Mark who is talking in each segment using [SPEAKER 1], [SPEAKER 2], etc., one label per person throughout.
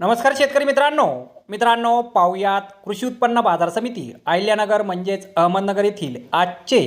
[SPEAKER 1] नमस्कार शेतकरी मित्रांनो. मित्रांनो पाहुयात कृषी उत्पन्न बाजार समिती अहिल्यानगर म्हणजेच अहमदनगर येथील आजचे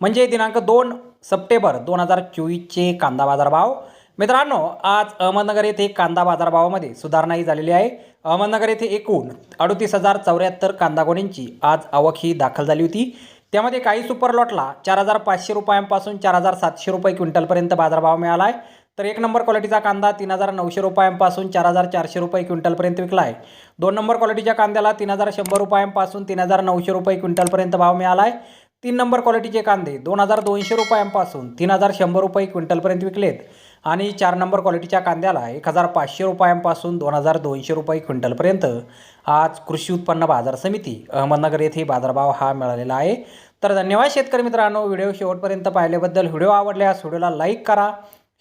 [SPEAKER 1] म्हणजे दिनांक दोन सप्टेंबर दोन हजार चोवीसचे कांदा बाजारभाव. मित्रांनो आज अहमदनगर येथे कांदा बाजारभावामध्ये सुधारणाही झालेली आहे. अहमदनगर येथे एकूण अडतीस हजार चौऱ्याहत्तर कांदा गोणींची आज आवक ही दाखल झाली होती. त्यामध्ये काही सुपर लॉटला चार हजार पाचशे रुपयांपासून चार हजार सातशे रुपये क्विंटलपर्यंत बाजारभाव मिळाला आहे. तर एक नंबर क्वालिटीचा कांदा तीन हजार नऊशे रुपयांपासून चार हजार चारशे रुपये क्विंटलपर्यंत विकला आहे. दोन नंबर क्वालिटीच्या कांद्याला तीन हजार शंभर रुपयांपासून तीन हजार नऊशे रुपये क्विंटलपर्यंत भाव मिळाला आहे. तीन नंबर क्वालिटीचे कांदे दोन हजार दोनशे रुपयांपासून तीन हजार शंभर रुपये क्विंटलपर्यंत विकलेत. आणि चार नंबर क्वालिटीच्या कांद्याला एक हजार पाचशे रुपयांपासून दोन हजार दोनशे रुपये क्विंटलपर्यंत. आज कृषी उत्पन्न बाजार समिती अहमदनगर येथे बाजारभाव हा मिळालेला आहे. तर धन्यवाद शेतकरी मित्रांनो व्हिडिओ शेवटपर्यंत पाहिल्याबद्दल. व्हिडिओ आवडल्यास व्हिडिओला लाईक करा.